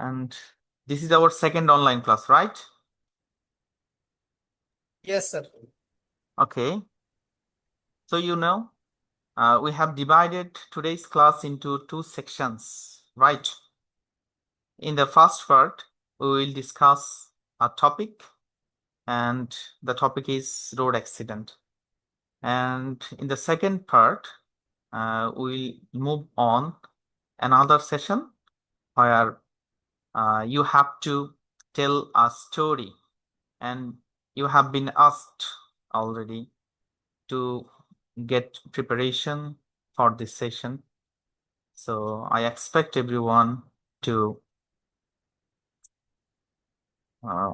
And this is our second online class, right? Yes, sir. Okay. So you know, uh, we have divided today's class into two sections, right? In the first part, we will discuss a topic and the topic is road accident. And in the second part, uh, we'll move on another session where uh, you have to tell a story and you have been asked already to get preparation for this session. So I expect everyone to uh,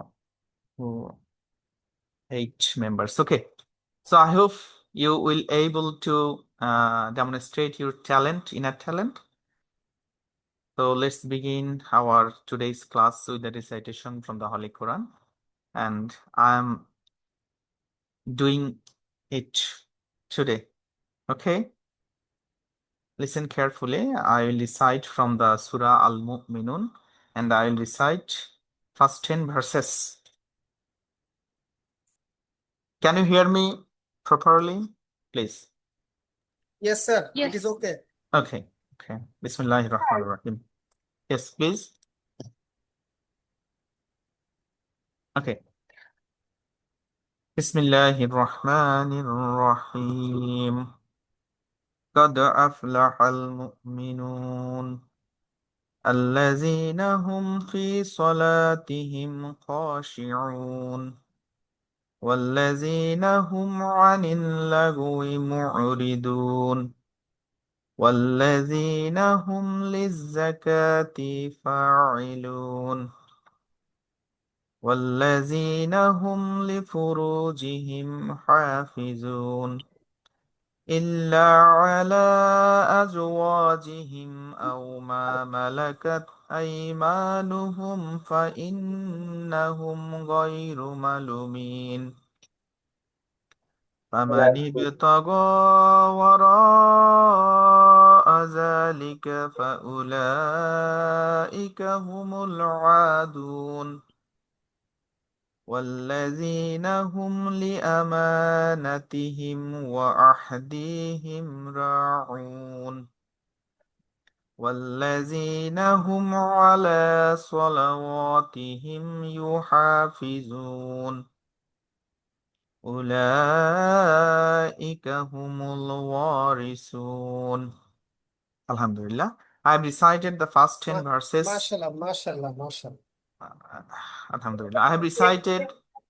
eight members. Okay. So I hope you will able to uh, demonstrate your talent, inner talent. So let's begin our today's class with the recitation from the Holy Quran. And I'm doing it today. Okay? Listen carefully. I will recite from the Surah Al Mu'minun and I will recite first 10 verses. Can you hear me properly? Please. Yes, sir. Yes. It is okay. Okay. Okay. Bismillahir Rahmanir Rahim. Yes, please. Okay. Bismillahir Rahmanir Rahim. قد أفلح المؤمنون الذين هم في صلاتهم خاشعون والذين هم عن اللغو معرضون والذين هم للزكاة فاعلون. والذين هم لفروجهم حافظون إلا على أزواجهم أو ما ملكت أيمانهم فإنهم غير ملومين. فمن ابتغى وراء ذلك فأولئك هم العادون. والذين هم لأمانتهم وعهدهم راعون. والذين هم على صلواتهم يحافظون. উলাইকা হুমুল ওয়ারিসুন I have recited the first 10 verses. MashaAllah, MashaAllah, MashaAllah. Alhamdulillah. I have recited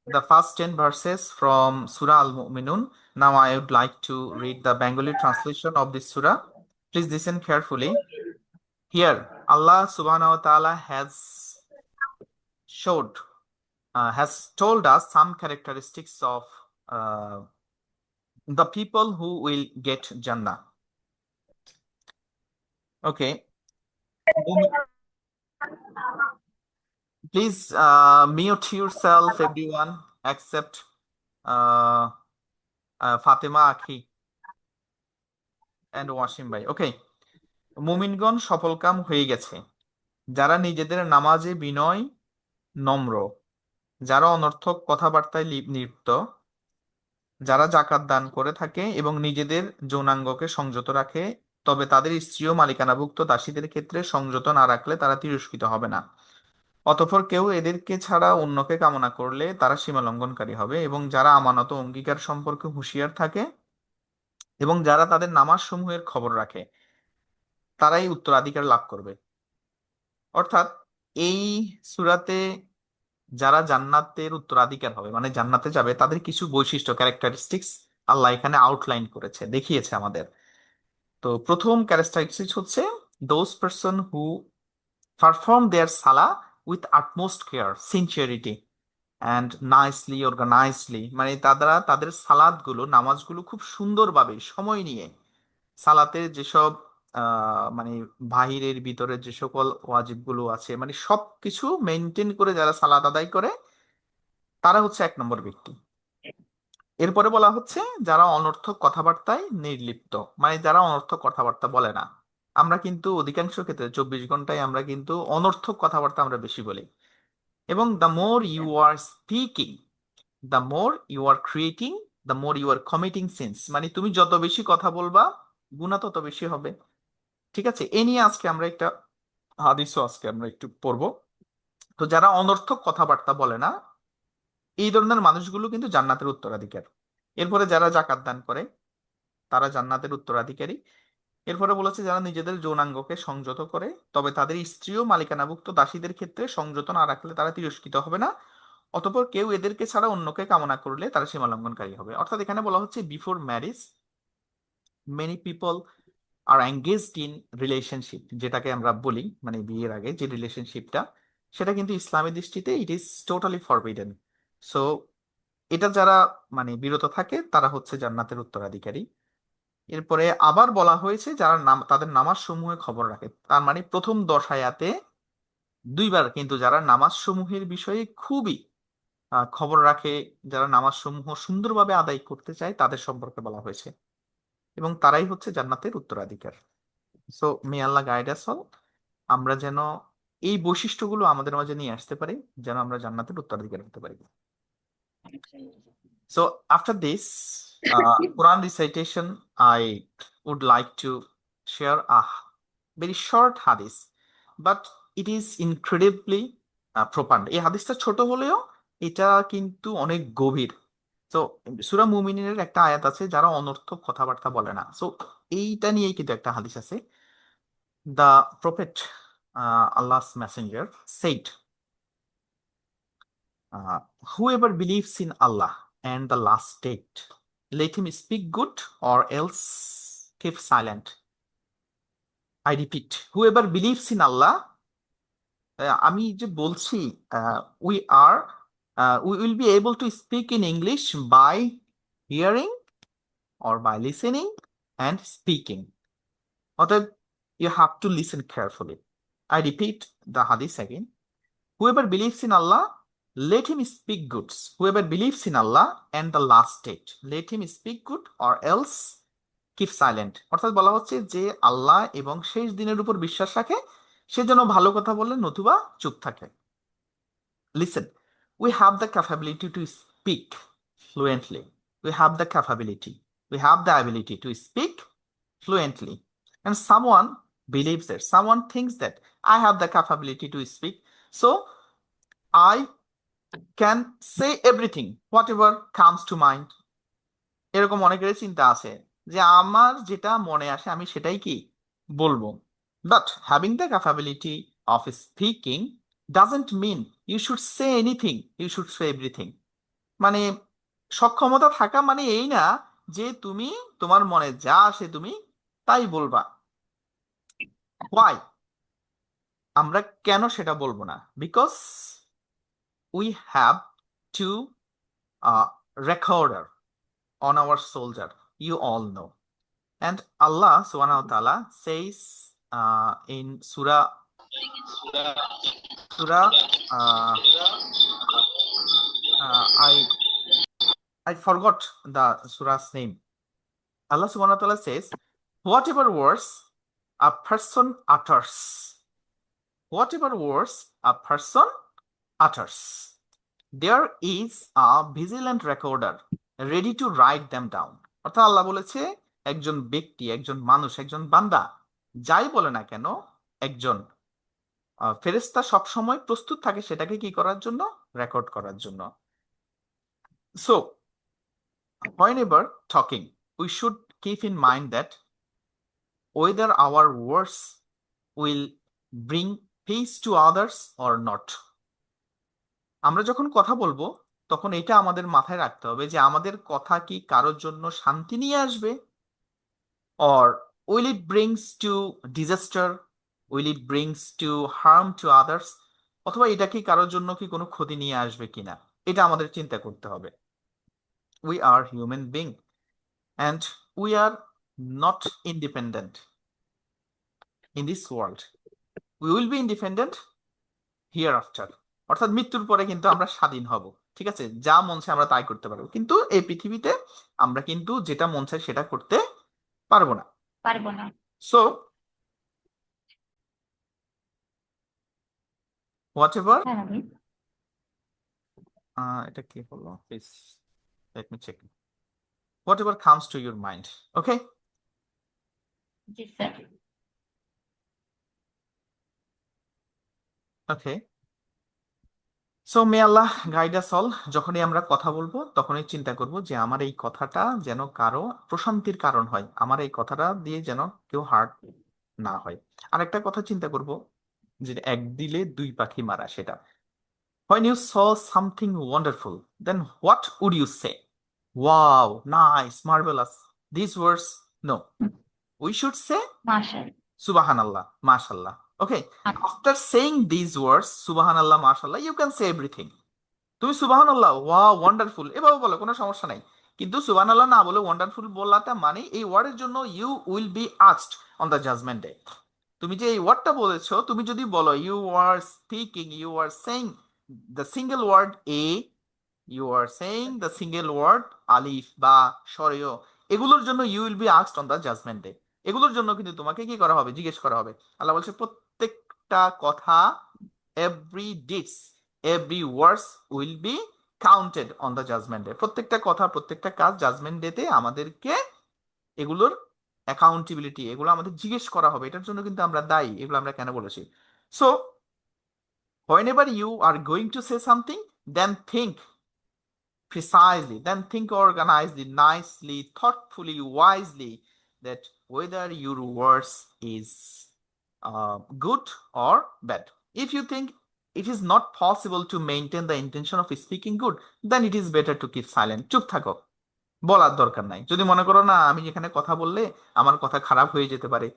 the first 10 uh, verses from Surah Al Mu'minun. Now I would like to read the Bengali translation of this surah. Please listen carefully. Here, Allah subhanahu wa ta'ala has showed, uh, has told us some characteristics of uh, the people who will get Jannah. Okay. Please uh, mute yourself, everyone, except uh, uh, Fatima Akhi and Washim Bhai. Okay. মুমিনগণ সফলকাম হয়ে গেছে যারা নিজেদের নামাজে বিনয় নম্র যারা অনর্থক কথাবার্তায় লিপ্ত যারা জাকাত দান করে থাকে এবং নিজেদের যৌনাঙ্গকে সংযত রাখে, তবে তাদের স্ত্রী ও মালিকানাভুক্ত দাসীদের ক্ষেত্রে সংযত না রাখলে তারা তিরস্কৃত হবে না। অতঃপর কেউ এদেরকে ছাড়া অন্যকে কামনা করলে তারা সীমা লঙ্ঘনকারী হবে এবং যারা আমানত অঙ্গীকার সম্পর্কে হুঁশিয়ার থাকে এবং যারা তাদের নামাজ সমূহের খবর রাখে, তারাই উত্তরাধিকার লাভ করবে। অর্থাৎ এই সূরাতে যারা জান্নাতের উত্তরাধিকার হবে মানে জান্নাতে যাবে, তাদের কিছু বৈশিষ্ট্য ক্যারেক্টারিস্টিক্স আল্লাহ এখানে আউটলাইন করেছে, দেখিয়েছে আমাদের। তো প্রথম ক্যারেক্টারিস্টিক্স হচ্ছে those person who perform their সালা with utmost care sincerity and nicely organisely মানে তারা, তাদের সালাদগুলো নামাজগুলো খুব সুন্দরভাবে সময় নিয়ে সালাতে যেসব মানে বাহিরের ভিতরে যে সকল ওয়াজিবগুলো আছে মানে সবকিছু মেনটেন করে যারা সালাত আদায় করে, তারা হচ্ছে এক নম্বর ব্যক্তি। এরপরে বলা হচ্ছে যারা অনর্থক কথাবার্তায় নির্লিপ্ত মানে যারা অনর্থক কথাবার্তা বলে না। আমরা কিন্তু অধিকাংশ ক্ষেত্রে চব্বিশ ঘন্টায় আমরা কিন্তু অনর্থক কথাবার্তা আমরা বেশি বলি। এবং the more you are speaking the more you are creating the more you are committing sins মানে তুমি যত বেশি কথা বলবা গুণা তত বেশি হবে। ঠিক আছে? এ নিয়ে আজকে আমরা একটা হাদিসও আজকে আমরা একটু পড়ব। তো যারা অনর্থক কথাবার্তা বলে না, এই ধরনের মানুষগুলো কিন্তু জান্নাতের উত্তরাধিকার। এরপরে যারা জাকাত দান করে, তারা জান্নাতের উত্তরাধিকারী। এরপরে বলেছে, যারা নিজেদের যৌনাঙ্গকে সংযত করে, তবে তাদের স্ত্রী ও মালিকানাভুক্ত দাসীদের ক্ষেত্রে সংযত না রাখলে তারা তিরস্কৃত হবে না। অতপর কেউ এদেরকে ছাড়া অন্যকে কামনা করলে তারা সীমা লঙ্ঘনকারী হবে। অর্থাৎ এখানে বলা হচ্ছে before marriage many people are engaged in relationship যেটাকে আমরা বলি মানে বিয়ের আগে যে রিলেশনশিপটা সেটা কিন্তু ইসলামী দৃষ্টিতে it is totally forbidden so এটা যারা মানে বিরত থাকে, তারা হচ্ছে জান্নাতের উত্তরাধিকারী। এরপরে আবার বলা হয়েছে যারা নাম, তাদের নামাজ সমূহে খবর রাখে। তার মানে প্রথম দশ আয়াতে দুইবার কিন্তু যারা নামাজ সমূহের বিষয়ে খুবই খবর রাখে, যারা নামাজ সমূহ সুন্দরভাবে আদায় করতে চায়, তাদের সম্পর্কে বলা হয়েছে। এবং তারাই হচ্ছে জান্নাতের উত্তরাধিকার। So may Allah guide us all আমরা যেন এই বৈশিষ্ট্যগুলো আমাদের মাঝে নিয়ে আসতে পারি যেন আমরা জান্নাতের উত্তরাধিকার হতে পারি। So after this uh, Quran recitation, I would like to share a very short hadith, but it is incredibly uh, profound. এই হাদিসটা ছোট হলেও এটা কিন্তু অনেক গভীর। তো সুরা একটা আয়াত আছে, যারা অনর্থক কথাবার্তা বলে না। তো নিয়েই কিন্তু একটা হাদিস আছে। দা prophet Allah's messenger said whoever believes Allah and the last day let him speak good or else keep silent I repeat whoever believes আমি যে বলছি we are we will be able to speak in English by hearing or by listening and speaking. অতএব you have to listen carefully. I repeat the hadith again. Whoever believes in Allah, let him speak goods. Whoever believes in Allah and the last date, let him speak good or else keep silent. অর্থাৎ বলা হচ্ছে যে আল্লাহ এবং শেষ দিনের উপর বিশ্বাস রাখে সে যেন ভালো কথা বলে নতুবা চুপ থাকে Listen, we have the capability to speak fluently. We have the capability. We have the ability to speak fluently. And someone believes that, someone thinks that I have the capability to speak. So I can say everything, whatever comes to mind. এরকম অনেকের চিন্তা আছে যে আমার যেটা মনে আসে আমি সেটাই কি বলব but having the capability of speaking doesn't mean you should say anything you should say everything মানে সক্ষমতা থাকা মানে এই না যে তুমি তোমার মনে যা আসে তুমি তাই বলবা। ওয়াই আমরা কেন সেটা বলব না? Because we have to recorder on our soldier. You all know. And Allah subhanahu wa ta'ala says uh, uh, uh, ta'ala says whatever words a person utters whatever words a person utters there is a vigilant recorder ready to write them down অর্থাৎ আল্লাহ বলেছে একজন ব্যক্তি একজন মানুষ একজন বান্দা যাই বলে না কেন একজন ফেরেস্তা সবসময় প্রস্তুত থাকে সেটাকে কি করার জন্য? রেকর্ড করার জন্য। So whenever talking we should keep in mind that whether our words will bring peace to others or not আমরা যখন কথা বলব, তখন এটা আমাদের মাথায় রাখতে হবে যে আমাদের কথা কি কারোর জন্য শান্তি নিয়ে আসবে? Or will it brings to disaster will it brings to harm to others? অথবা এটা কি কারোর জন্য কি কোনো ক্ষতি নিয়ে আসবে কিনা? এটা আমাদের চিন্তা করতে হবে। We are human being and we are not independent in this world. We will be independent hereafter. অর্থাৎ মৃত্যুর পরে কিন্তু আমরা স্বাধীন হব। ঠিক আছে? যা মন চায় আমরা তাই করতে পারব। কিন্তু এই পৃথিবীতে আমরা কিন্তু যেটা মন চায় সেটা করতে পারব না। পারব না। সো হ্যাঁ আমি এটা কি হলো? Please let me check ever comes to your mind okay G sir okay so may Allah guide us all যখনই আমরা কথা বলব তখনই চিন্তা করব যে আমার এই কথাটা যেন কারও প্রশান্তির কারণ হয়। আমার এই কথাটা দিয়ে যেন কেউ হার্ট না হয়। আরেকটা কথা চিন্তা করব যে এক দিলে দুই পাখি মারা সেটা When you saw something wonderful, then what would you say? Wow, nice, marvelous. These words, no. We should say মাশাআল্লাহ Subhanallah, Mashallah. Okay, আচ্ছা। after saying these words, Subhanallah, Mashallah, you can say everything. তুমি সুবহানাল্লাহ wow wonderful এভাবে বলো কোনো সমস্যা নাই কিন্তু সুবহানাল্লাহ না বলে ওয়ান্ডারফুল বলাটা মানে এই ওয়ার্ডের জন্য you will be asked on the judgement day তুমি যে এই ওয়ার্ডটা বলেছ, তুমি যদি বলো you are speaking you are saying the single word a you are saying the single word আলিফ বা সরেয় এগুলোর জন্য you will be asked on the judgement day এগুলোর জন্য কিন্তু তোমাকে কি করা হবে? জিজ্ঞেস করা হবে। আল্লাহ বলছে, প্রত্যেকটা কথা every deeds every words will be counted on the judgement day প্রত্যেকটা কথা, প্রত্যেকটা কাজ জাজমেন্ট ডেতে আমাদেরকে এগুলোর অ্যাকাউন্টেবিলিটি এগুলো আমাদের জিজ্ঞেস করা হবে এটার জন্য কিন্তু আমরা দায়ী এগুলো আমরা কেন বলেছি so whenever you are going to say something then think precisely then think organizedly nicely thoughtfully wisely that whether your words is uh, good or bad if you think it is not possible to maintain the intention of speaking good then it is better to keep silent চুপ থাকো বলার দরকার নাই। যদি মনে করো না, আমি এখানে কথা বললে আমার কথা খারাপ হয়ে যেতে পারে,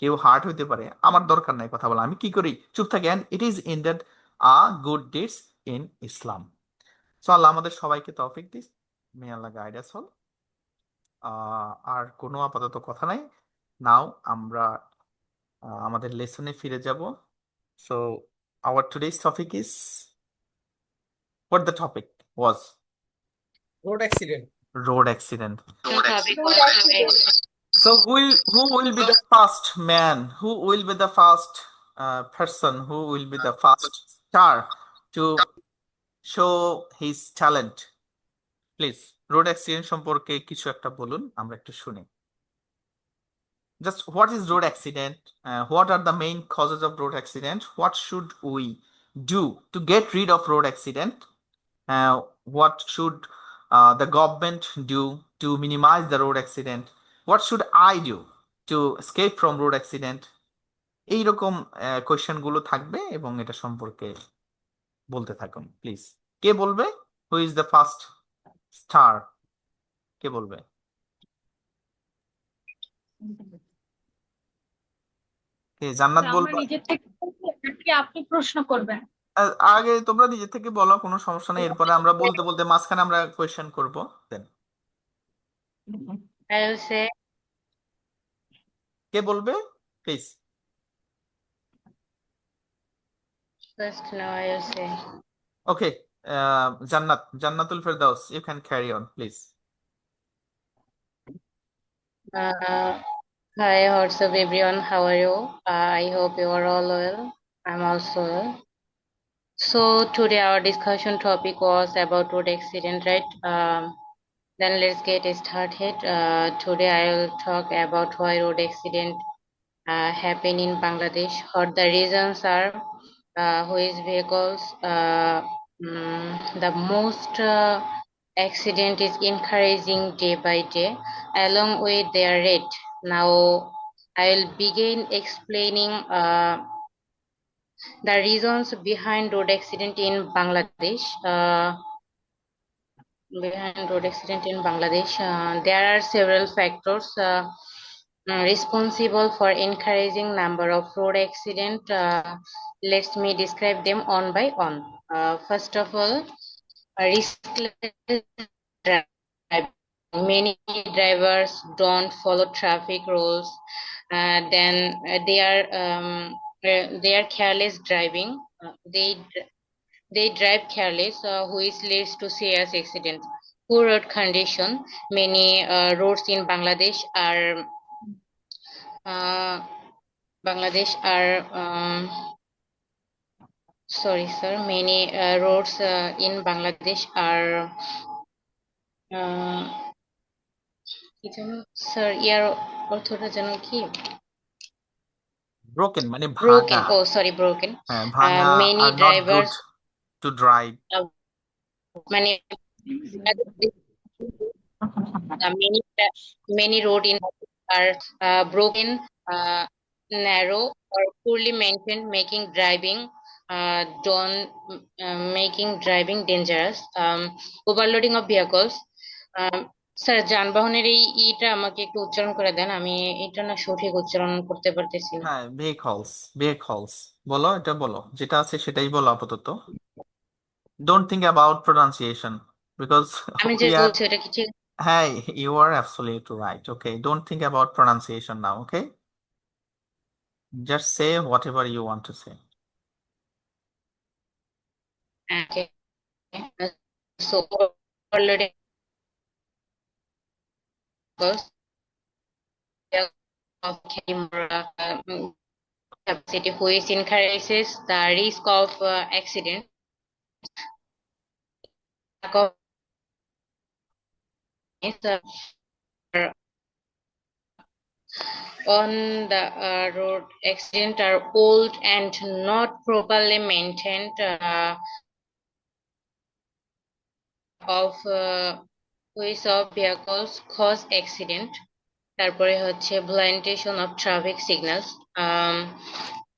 কেউ হার্ট হইতে পারে, আমার দরকার নাই কথা বলা। আমি কি করি? চুপ থাকি। And it is in that a good deeds in Islam so Allah আমাদের সবাইকে তৌফিক দিস। মে আল্লাহ গাইড আস হল আর কোনো আপাতত কথা নাই। নাও আমরা আমাদের লেসনে ফিরে যাব। So our today's topic is what the topic was Road accident. Road accident So who will, who will be the first man? Who will be the first uh, person? Who will be the first star to show his talent? Please, road accident সম্পর্কে কিছু একটা বলুন আমরা একটু শুনি Just what is road accident? Uh, what are the main causes of road accident? What should we do to get rid of road accident? Uh, what should uh, the government do to minimize the road accident? What should I do to escape from road accident? এইরকম কোয়েশ্চেনগুলো থাকবে এবং এটা সম্পর্কে বলতে থাকুন please কে বলবে? Who is the first star কে বলবে? কে জান্নাত বলবে? নিজের থেকে আপনি প্রশ্ন করবেন? আগে তোমরা নিজে থেকে বলো কোনো সমস্যা নেই। এরপরে আমরা বলতে বলতে মাঝখানে আমরা কোয়েশ্চেন করব। দেন I will say কে বলবে? Please first now I will say okay Jannat Jannatul Ferdous you can carry on please uh, hi what's up everyone? How are you? Uh, I hope you are all well. I'm also well. So today our discussion topic was about road accident right? Um, then let's get started. Uh, today I will talk about why road accident uh, happen in Bangladesh. What the reasons are uh, which vehicles uh, mm, the most uh, accident is increasing day by day. Along with their rate. Now I will begin explaining uh, the reasons behind road accident in Bangladesh. Uh, behind road accident in Bangladesh, uh, there are several factors uh, mm, responsible for increasing number of road accident. Uh, let me describe them one by one. Uh, first of all, riskless driving. Many drivers don't follow traffic rules. Uh, then they are um, uh, they are careless driving. Uh, they dr- they drive careless, uh, which leads to serious accidents. Poor road condition. Many uh, roads in Bangladesh are uh, Bangladesh are um, sorry, sir. Many uh, roads uh, in Bangladesh are, uh, কি যেন sir ইয়ার অর্থটা যেন কি broken মানে broken ভাঙা ও sorry broken হ্যাঁ ভাঙা many R not good drivers to drive মানে uh, many many road in are uh, broken, uh, narrow, or poorly maintained, making driving uh, don't uh, making driving dangerous. Um, overloading of vehicles. Um, sir যানবাহনের এই ইটা আমাকে একটু উচ্চারণ করে দেন। আমি এটা না সঠিক উচ্চারণ করতে পারতেছি না। হ্যাঁ ভেহিকলস ভেহিকলস বলো এটা বলো। যেটা আছে সেটাই বলো আপাতত। Don't think about pronunciation because আমি যে বলছি এটা কি ঠিক? হ্যাঁ you are absolutely right okay don't think about pronunciation now okay just say whatever you want to say Okay. So overloading uh, mm, capacity which increases the risk of uh, accident. Is, uh, on the uh, road. Accident are old and not properly maintained uh, of uh, which of vehicles cause accident তারপরে হচ্ছে violation of traffic signals um,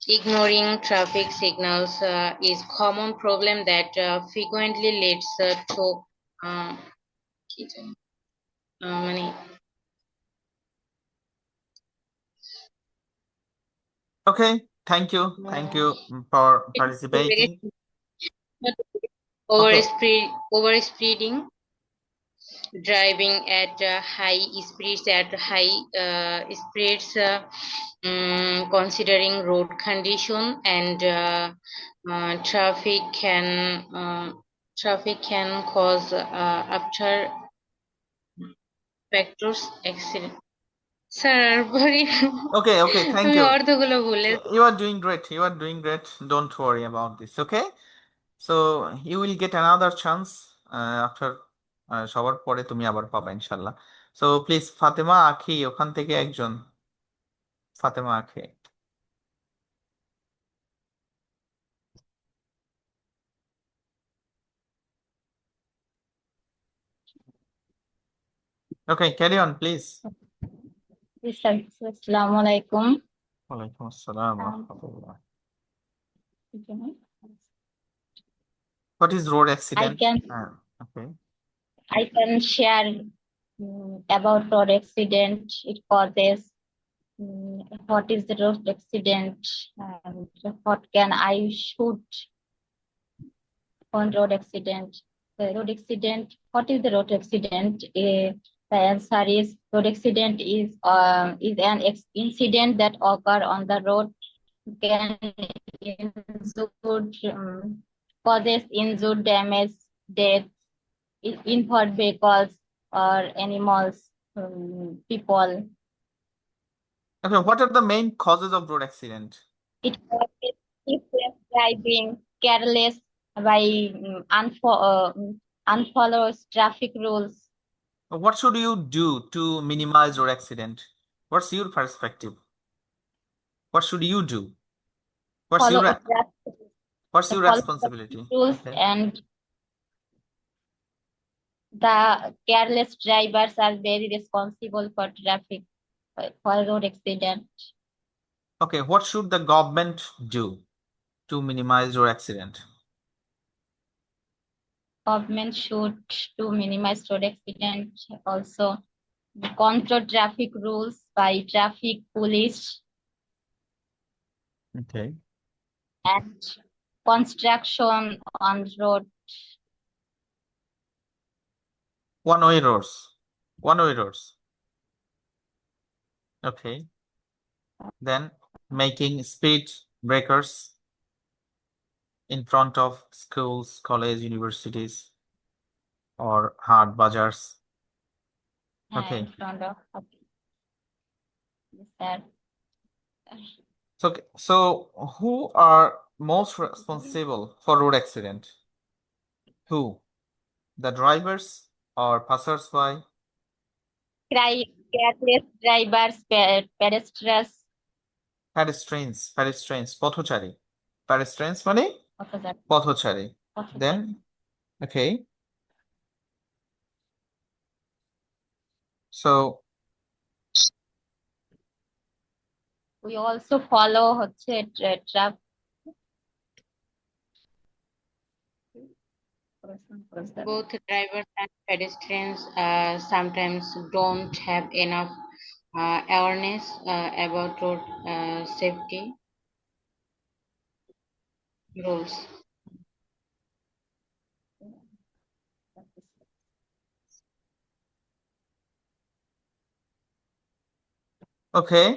ignoring traffic signals uh, is common problem that uh, frequently leads uh, to uh, কি জানি uh, মানে Okay, thank you. Thank you for participating. over Okay. speed over speeding driving at uh, high speeds at high uh, speeds um, considering road condition and uh, uh, traffic can traffic can cause after factors accident. Sir okay okay thank you. you are doing great you are doing great. Don't worry about this okay? So you will get another chance uh, after সবার পরে তুমি আবার পাবা ইনশাল্লাহ so please Fatema আখি ওখান থেকে একজন ফাতেমা আখি ওকে carry on, please. আসসালামু আলাইকুম ওয়ালাইকুম আসসালাম রাহমাতুল্লাহ। What is road I accident? can okay. I can share mm, about road accident. It causes mm, what is the road accident and what can I shoot on road accident. The road accident. What is the road accident? Eh, the answer is road accident is um is an incident that occur on the road can injured um, causes injured damage death in- injured vehicles or animals um, people Okay, what are the main causes of road accident? it causes driving careless by um, unfo- uh, unfollows traffic rules What should you do to minimize road accident? What's your perspective? What should you do? What's follow your what's your responsibility? rules Okay. and the careless drivers are very responsible for traffic uh, for road accident Okay, what should the government do to minimize road accident? government should to minimize road accident also control traffic rules by traffic police Okay. and construction on road One-way roads. One-way roads. Okay. Then making speed breakers in front of schools, college, universities, or hard bazaars. Okay. and front of okay. Yes, sir. So, so who are most responsible for road accident? Who? The drivers or passersby? Cry- careless drivers, pe- pedestrians, Pedestrians, pedestrians, পথচারী. Pedestrians মানে পথচারী, পথচারী. পথচারী। Then, okay. So, We also follow হচ্ছে tra- Both drivers and pedestrians uh, sometimes don't have enough uh, awareness uh, about road uh, safety rules. okay.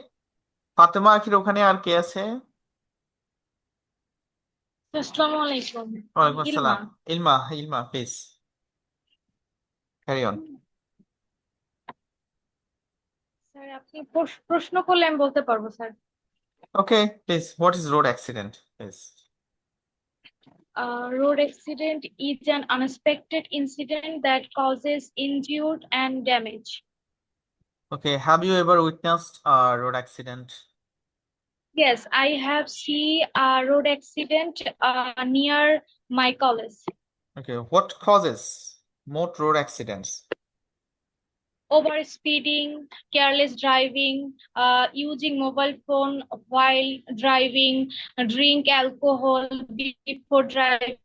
Fatema আখির ওখানে আর কে আছে? আসসালামু আলাইকুম ওয়ালাইকুম আসসালাম. Ilma, Ilma, please. Carry on. Sir আপনি প্রশ্ন করলে আমি বলতে পারব sir Okay, please. What is road accident? Please. Uh, road accident is an unexpected incident that causes injury and damage. Okay, have you ever witnessed a road accident? Yes, I have seen a road accident uh, near my college. Okay, what causes most road accidents? Over speeding, careless driving, uh, using mobile phone while driving, drink alcohol before driving.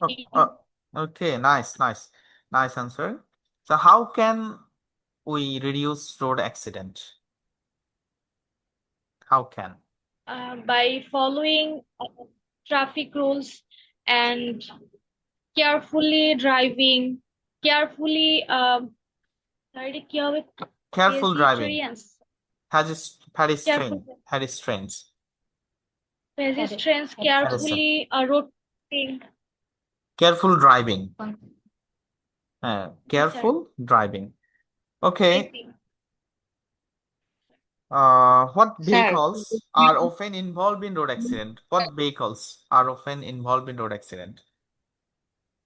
Oh, uh, okay, nice, nice, nice answer. So how can we reduce road accident? How can? Uh, by following uh, traffic rules and carefully driving, carefully, um, Sorry, um, careful driving, Has pedestrian, pedestrians, pedestrians, carefully, uh, road careful driving, uh, careful driving. Okay. Uh, what vehicles are often involved in road accident? What vehicles are often involved in road accident?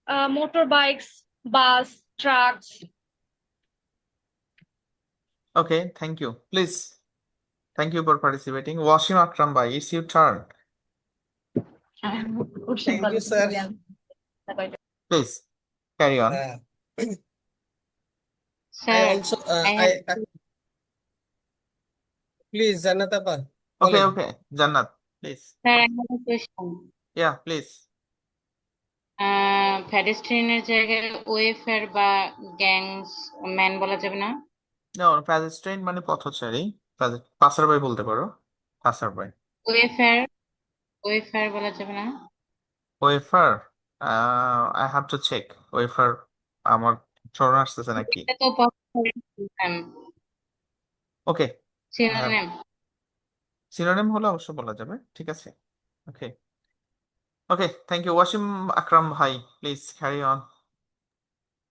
Uh, motorbikes, bus, trucks. Okay, thank you. Please, thank you for participating. Washim Akram bhai, it's your turn. Thank you, sir. Please, carry on. Uh, I also, uh, I, I, please okay okay হ্যাঁ please ফ্যালেস্টিনের জায়গায় বা gangs man বলা যাবে না? না মানে পথচারী। পাসার বলতে পারো। পাসার বাই ওয়েফার ওয়েফার বলা যাবে না? Wafer I have to check wafer আমার আসতেছে নাকি? ওকে হ্যাঁ সিনোনিম হলে অবশ্য বলা যাবে ঠিক আছে? Okay okay thank you Wasim Akram ভাই please carry on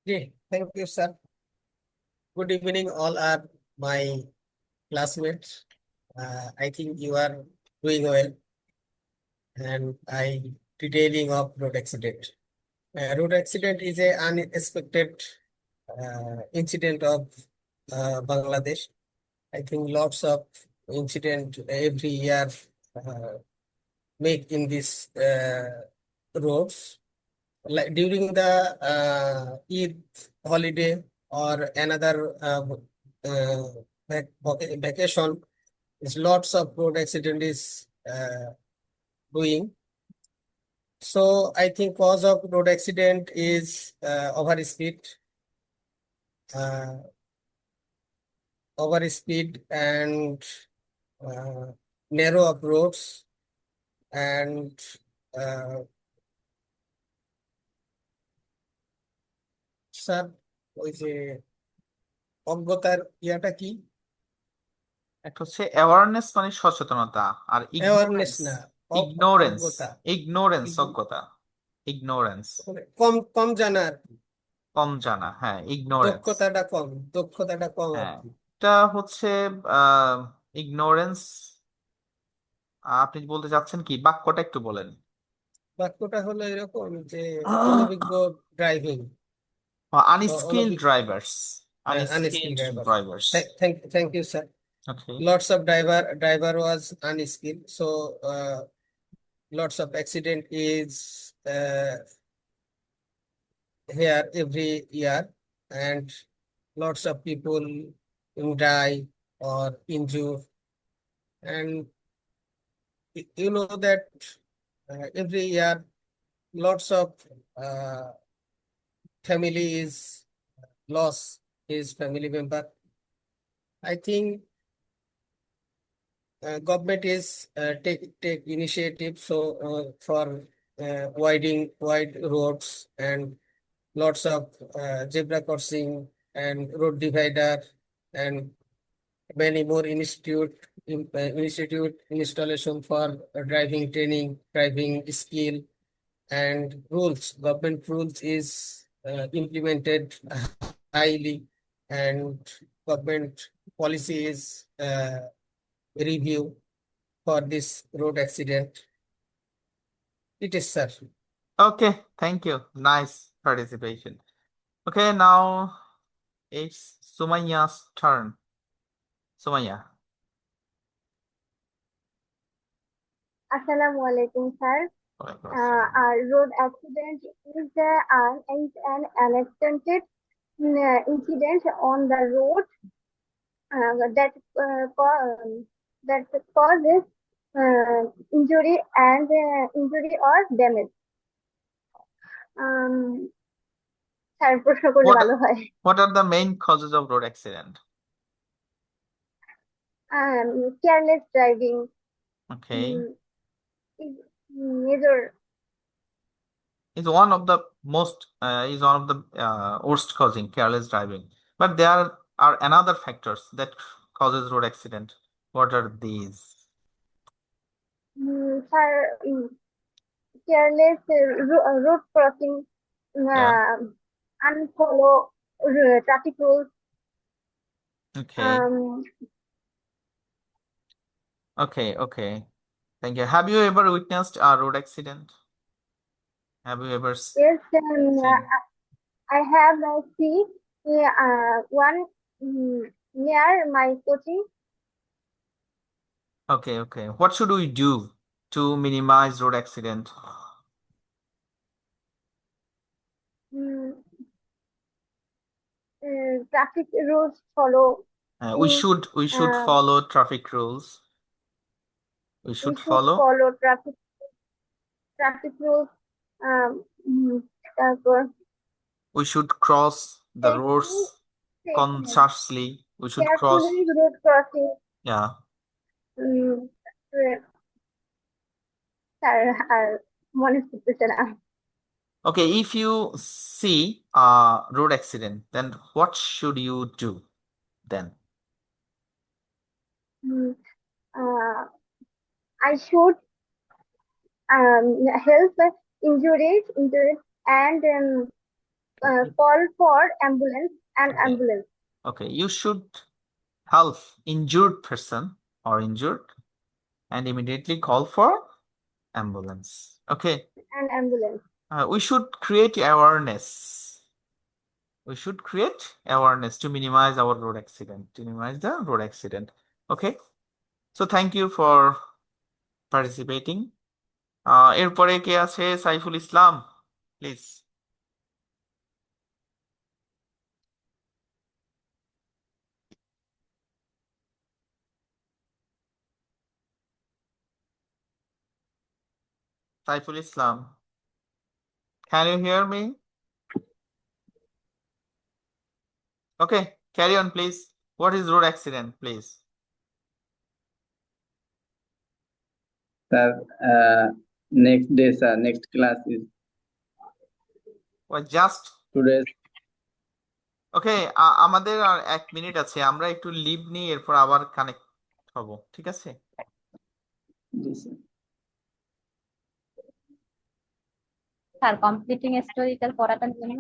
G thank you sir good evening all are my classmate I think you are doing well and I detailing of road accident road accident is a unexpected incident of Bangladesh I think lots of incident every year uh, make in these uh, roads like during the uh, Eid holiday or another uh, uh, vac- vac- vacation, is lots of road accident is uh, doing. So I think cause of road accident is uh, over speed. Uh, over speed and uh, narrow of roads and uh, sir ওই যে অজ্ঞতার ইয়াটা কি? একটা হচ্ছে awareness মানে সচেতনতা আর অ্যাওয়ারনেস না ইগনোরেন্স ইগনোরেন্স অজ্ঞতা। ইগনোরেন্স কম কম জানা আর কি। কম জানা হ্যাঁ ইগনোরেন্স দক্ষতাটা কম দক্ষতাটা কম আর হ্যাঁ। কি। একটা হচ্ছে আহ ইগনোরেন্স আপনি বলতে চাচ্ছেন কি? বাক্যটা একটু বলেন। বাক্যটা হলো এরকম যে অনভিজ্ঞ ড্রাইভিং। বা আনস্কিল অনভিজ্ঞ unskill unskilled driver thank you sir okay lots of driver driver was unskill so lots of accident is here every year and lots of people die or injure. And you know that, uh, every year, lots of, uh, family is lost his family member. I think uh, government is uh, take take initiative so uh, for uh, widening wide roads and lots of uh, zebra crossing and road divider and many more institute in, uh, institute installation for driving training driving skill and rules government rules is uh, implemented highly and government policy is uh, review for this road accident. It is, sir. Okay, thank you. Nice participation. Okay, now it's Sumayya's turn. Sumayya. Assalamu alaikum, sir. Uh, a road accident is uh, an, an unexpected uh, incident on the road uh, that uh, um, that causes uh, injury and uh, injury or damage. Um, sir প্রশ্ন করলে What- ভালো হয় What are the main causes of road accident? um, careless driving Okay, mm, is major is one of the most uh, is one of the uh, worst causing careless driving. But there are another factors that causes road accident. What are these? Mm, sir, mm, careless ro- road crossing, Yeah. unfollow uh, traffic rules. Okay, Um, okay, okay. Thank you. Have you ever witnessed a road accident? Have you ever yes, um, seen? uh, I have uh, seen uh, one mm, near my coaching. Okay, okay. What should we do to minimize road accident? Mm, uh, traffic rules follow. Uh, we Mm, should we should uh, follow traffic rules. We We should should follow. follow traffic traffic rules. Um, mm, তারপর We should cross the Safety, roads safety, consciously. We should cross. carefully road crossing. Yeah. Um, তারপরে sir আর মনে পড়তেছে না Okay, if you see a road accident, then what should you do then? Hmm, uh, I should um, help injured, injured, and um, uh, call for ambulance and okay. ambulance. Okay, you should help injured person or injured, and immediately call for ambulance. Okay. And ambulance. Uh, we should create awareness. We should create awareness to minimize our road accident, to minimize the road accident. Okay. So thank you for participating. Uh, এরপরে কে আছে Saiful Islam please Saiful Islam Can you hear me? Okay, carry on, please. What is road accident, please? Sir, uh, next day, sir, next class is Well, just today's. Okay আমাদের আর এক minute আছে আমরা একটু leave নিই এরপর আবার connect হব ঠিক আছে This, স্যার কমপ্লিটিং স্টোরিটার পড়াটার জন্য?